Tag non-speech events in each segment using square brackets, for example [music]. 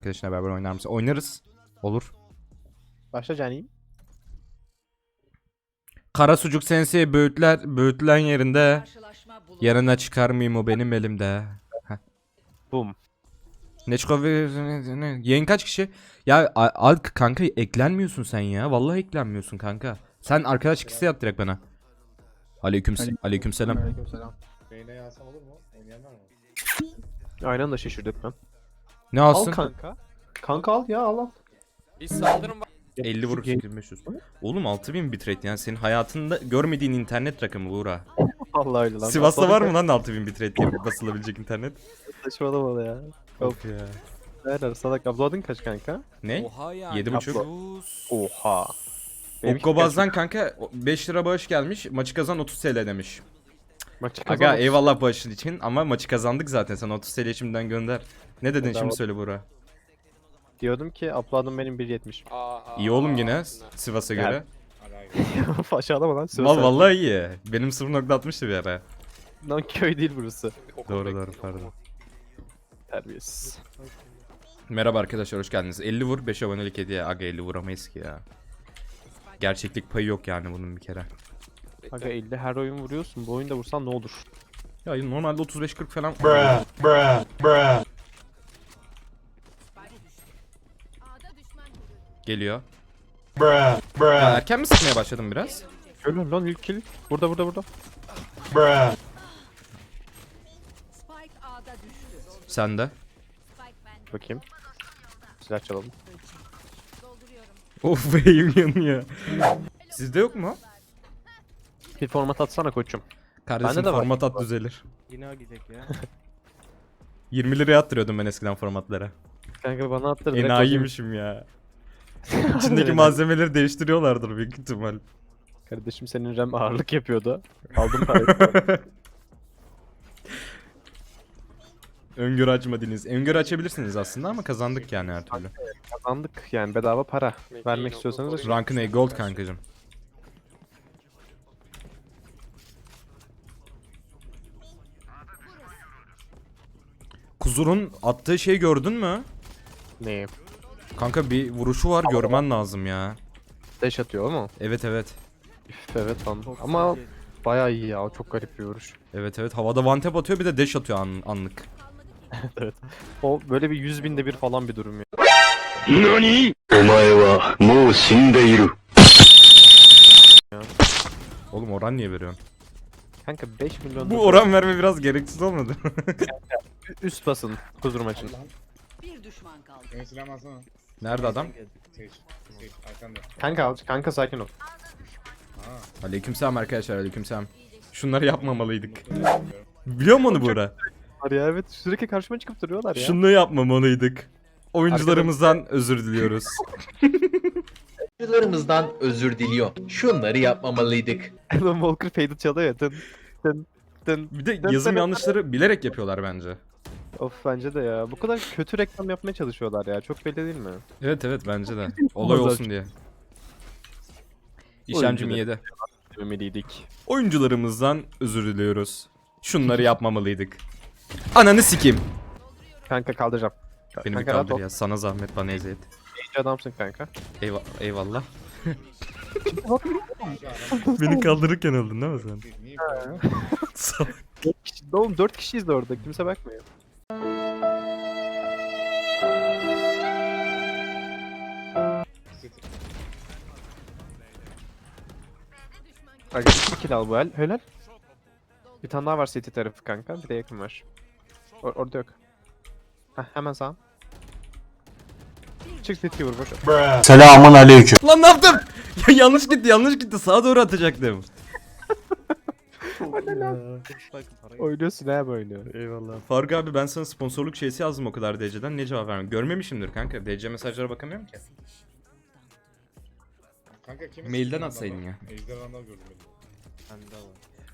Arkadaşına beraber oynar mısın? Oynarız. Olur. Başla canim. Kara sucuk sensi böğütler, böğütlen yerinde. Yarına çıkar mıyım o benim elimde. Boom. Neçko yayın kaç kişi? Ya a- al kanka eklenmiyorsun sen ya. Vallahi eklenmiyorsun kanka. Sen arkadaş isteği at direkt bana. Aleyküm aleyküm selam. Aleykümselam. Beyne yazsam olur mu? Mı? Aynen anda şaşırdık ben. Ne Al alsın? kanka. Kanka al ya al al. Bir saldırın var. 50 vurup 8500. Oğlum 6000 bitrate yani senin hayatında görmediğin internet rakamı Buğra. Allah öyle lan. Sivas'ta var mı lan 6000 bitrate diye basılabilecek internet? Saçmalama ya. Of ya. Ver salak abladın kaç kanka? Ne? Oha yani. Yedi buçuk. Ucuz. Oha. Benimki Okkobaz'dan kanka 5 lira bağış gelmiş. Maçı kazan 30 TL demiş. Maçı Aga kazandık. eyvallah bağışın için ama maçı kazandık zaten. Sana 30 TL şimdiden gönder. Ne dedin Bedava. şimdi söyle Buğra. Diyordum ki abladım benim 1.70. Aa, aa, İyi oğlum yine aa. Sivas'a Gel. göre. [laughs] Aşağılama lan. Söz Mal vallahi iyi. Benim 0.60'tı bir ara. Lan köy değil burası. Doğru doğru pardon. Terbiyesiz. Merhaba arkadaşlar hoş geldiniz. 50 vur 5 abonelik hediye. Aga 50 vuramayız ki ya. Gerçeklik payı yok yani bunun bir kere. Aga 50 her oyun vuruyorsun. Bu oyunda vursan ne olur? Ya normalde 35-40 falan. Geliyor. Ya erken mi sıkmaya başladım biraz? Öyle lan ilk kill. Burada burada burada. Spike A'da düştü. Sen de. Spike bende. Bakayım. Silah çalalım. Dolduruyorum. Of [laughs] beyim yanıyor. Sizde yok mu? Bir format atsana koçum. Kardeşim Bende de var. format at düzelir. Yine o gidecek ya. [laughs] 20 liraya attırıyordum ben eskiden formatlara. Kanka bana attır. direkt Enayiymişim ya. [laughs] İçindeki malzemeleri değiştiriyorlardır büyük ihtimal. Kardeşim senin RAM ağırlık yapıyordu. Aldım parayı. [laughs] Öngörü açmadınız. Öngörü açabilirsiniz aslında ama kazandık yani her türlü. Kazandık yani bedava para. Vermek istiyorsanız açın. Rankın A gold kankacım. Kuzur'un attığı şey gördün mü? Neyi? Kanka bir vuruşu var görmen lazım ya. Dash atıyor mu? Evet evet. Üf, evet anladım. Ama bayağı iyi ya. Çok garip bir vuruş. Evet evet havada one tap atıyor bir de dash atıyor an anlık. [laughs] evet. O böyle bir yüz binde bir falan bir durum ya. Nani? Omae wa mou shindeiru. Oğlum oran niye veriyorsun? Kanka 5 milyon... Bu oran verme biraz gereksiz olmadı üst basın kuzur maçın. Bir düşman kaldı. Benim silahımı alsana. Nerede adam? Sage. Sage arkanda. Kanka al- kanka sakin ol. Aleykümselam arkadaşlar aleykümselam. Şunları yapmamalıydık. Biliyor musun onu Buğra? Var ya evet sürekli karşıma çıkıp duruyorlar ya. Şunu yapmamalıydık. Oyuncularımızdan özür diliyoruz. [laughs] Oyuncularımızdan özür diliyor. Şunları yapmamalıydık. Alan Walker faded çalıyor ya. Tın tın tın. Bir de yazım yanlışları bilerek yapıyorlar bence. Of bence de ya. Bu kadar kötü reklam yapmaya çalışıyorlar ya. Çok belli değil mi? Evet evet bence de. Olay olsun diye. Oyuncular. yedi. Dememeliydik. Oyuncularımızdan özür diliyoruz. Şunları yapmamalıydık. Ananı sikeyim. Kanka kaldıracağım. Beni bir kanka rahat ol. kaldır ya. Sana zahmet bana eziyet. İyi adamsın kanka. Eyva eyvallah. [laughs] Beni kaldırırken öldün değil mi sen? [laughs] Salak. Oğlum 4 kişiyiz de orada. Kimse bakmıyor. 2 kill al bu el. Helal. Bir tane daha var city tarafı kanka. Bir de yakın var. Or orada yok. Heh, hemen sağ. Çık city vur boş. ver. Selamun aleyküm. Lan ne yaptım? [laughs] Ya yanlış gitti yanlış gitti. Sağa doğru atacaktım. Oynuyorsun ha böyle. Eyvallah. Faruk abi ben sana sponsorluk şeysi yazdım o kadar DC'den. Ne cevap vermiyorum? Görmemişimdir kanka. DC mesajlara bakamıyorum ki. Kanka kimi Mailden atsaydın ya. Ejder Vandal gördüm benim.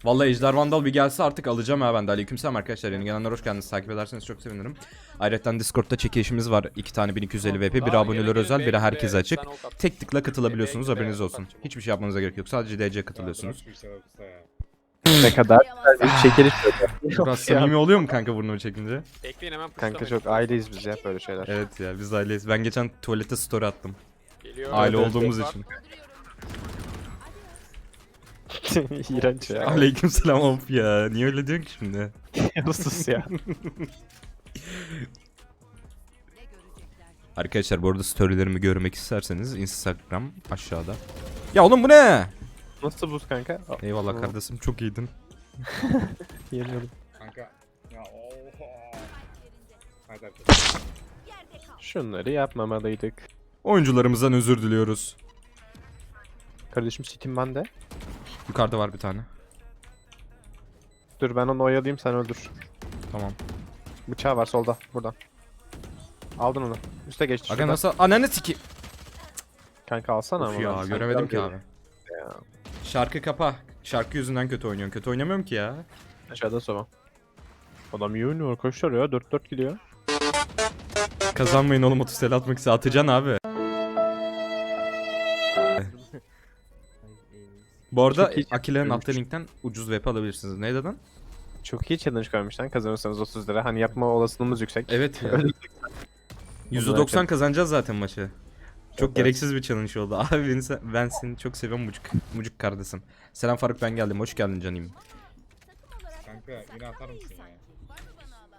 Vallahi Ejder Vandal bir gelse artık alacağım ha ben de. Aleykümselam arkadaşlar. Yeni gelenler hoş geldiniz. Takip ederseniz çok sevinirim. Ayrıca Discord'da çekilişimiz var. İki tane 1250 VP. Biri Aa, aboneler yine özel, biri herkese açık. Tek tıkla katılabiliyorsunuz haberiniz olsun. Hiçbir şey yapmanıza gerek yok. Sadece DC katılıyorsunuz. ya. ne kadar güzel bir çekiliş. Biraz Yok ya. samimi oluyor mu kanka burnumu çekince? Bekleyin hemen Kanka çok aileyiz biz ya böyle şeyler. Evet ya biz aileyiz. Ben geçen tuvalete story attım. Geliyor. Aile olduğumuz için. [laughs] İğrenç ya. Aleykümselam of ya. Niye öyle diyorsun ki şimdi? [laughs] Sus ya. Ne [laughs] görecekler? Arkadaşlar bu arada storylerimi görmek isterseniz Instagram aşağıda. Ya oğlum bu ne? Nasıl buz kanka? Eyvallah kardeşim çok iyiydin. Yemedim. Kanka. Ya oha. Hadi hadi. Şunları yapmamalıydık. Oyuncularımızdan özür diliyoruz. Kardeşim sitim bende. Yukarıda var bir tane. Dur ben onu oyalayayım sen öldür. Tamam. Bıçağı var solda buradan. Aldın onu. Üste geçti. Aga şuradan. nasıl? Ananı siki. Kanka alsana Of ama. ya ben. Göremedim ki abi. Ya. Şarkı kapa. Şarkı yüzünden kötü oynuyorsun. Kötü oynamıyorum ki ya. Aşağıda sova. Adam iyi oynuyor arkadaşlar ya 4-4 gidiyor. Kazanmayın oğlum 30 TL atmak ise atacaksın abi. Bu arada Çok iyi Akile'nin attığı linkten ucuz VP alabilirsiniz. Ne dedin? Çok iyi challenge koymuş lan kazanırsanız 30 lira. Hani yapma olasılığımız yüksek. Evet ya. [laughs] Öyle- %90 kazanacağız zaten maçı. Çok Evet. gereksiz bir challenge oldu. [laughs] Abi beni sen- ben seni çok seviyorum Mucuk. Mucuk kardeşim. Selam Faruk ben geldim. Hoş geldin canım. Kanka yine atar mısın ya?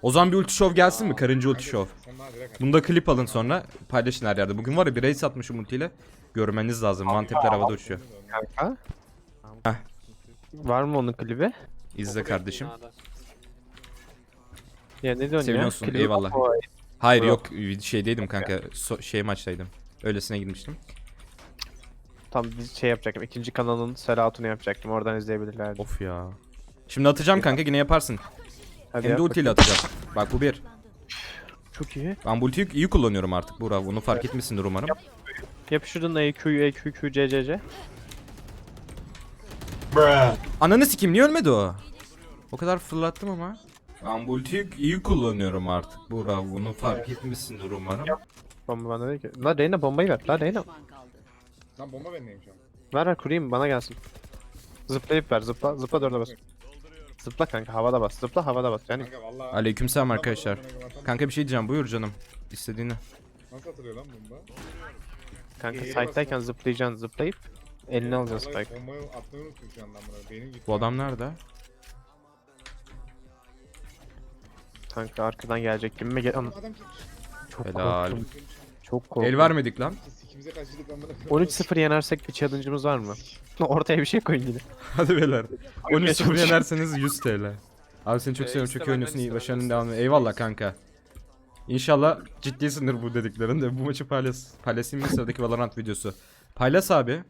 O zaman bir ulti show gelsin mi? Karınca ulti show. Sen daha direkt at. Bunu da klip alın sonra paylaşın her yerde. Bugün var ya bir race atmışım ultiyle. Görmeniz lazım. Mantepler havada uçuyor. Kanka. Heh. Var mı onun klibi? İzle kardeşim. Ya ne diyorsun Seviyorsun, ya? Klibi eyvallah. mı? Hayır yok şeydeydim kanka. So- şey maçtaydım. Öylesine gitmiştim. Tam bir şey yapacaktım. İkinci kanalın Selahattin'i yapacaktım. Oradan izleyebilirlerdi. Of ya. Şimdi atacağım kanka yine yaparsın. Hadi Hem yap de ultiyle atacağım. Bak bu bir. Çok iyi. Ben bu ultiyi iyi kullanıyorum artık Burak. Bunu fark etmişsindir umarım. Yapıştırdın EQ'yu EQQ CCC. Ananı sikim niye ölmedi o? O kadar fırlattım ama. Ben bu ultiyi iyi kullanıyorum artık Burak. Bunu fark etmişsindir umarım. Bomba bende değil ki. La Reyna bombayı ver. La Reyna. Lan bomba bendeyim şu an. Ver ver kurayım bana gelsin. Zıplayıp ver zıpla. Zıpla dörde bas. Zıpla kanka havada bas. Zıpla havada bas. Yani Kanka valla. Aleykümselam arkadaşlar. Kanka bir şey diyeceğim buyur canım. İstediğini. Nasıl atılıyor lan bomba? kanka side'dayken zıplayacaksın zıplayıp elini Vallahi spike. Bombayı atmayı unuttum şu anda bana. Beynim gitti. Bu adam nerede? Kanka arkadan gelecek gibi mi gel? Anam, Adam ki. Çok Helal. korktum. Çok korktum. El vermedik lan. Sikimize kaçırdık lan bana. 13-0 yenersek bir challenge'ımız var mı? [laughs] [laughs] Ortaya bir şey koyun yine. Hadi beyler. 13 0 Geçmiş. yenerseniz 100 TL. Abi seni çok Ee, seviyorum çok iyi oynuyorsun iyi iste, başarının devamı. Eyvallah kanka. İnşallah ciddisindir bu dediklerin de bu maçı paylaş. Paylaşayım mı sıradaki Valorant videosu? Paylaş abi.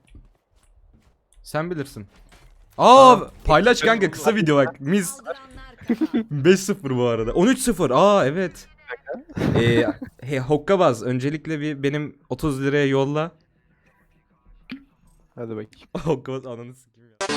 Sen bilirsin. Aa paylaş kanka kısa video bak. Mis Saldıranlar [laughs] 5-0 bu arada. 13-0. Aa evet. Ee, he, Hokkabaz öncelikle bir benim 30 liraya yolla. Hadi bakayım. [laughs] Hokkabaz ananı sikeyim ya.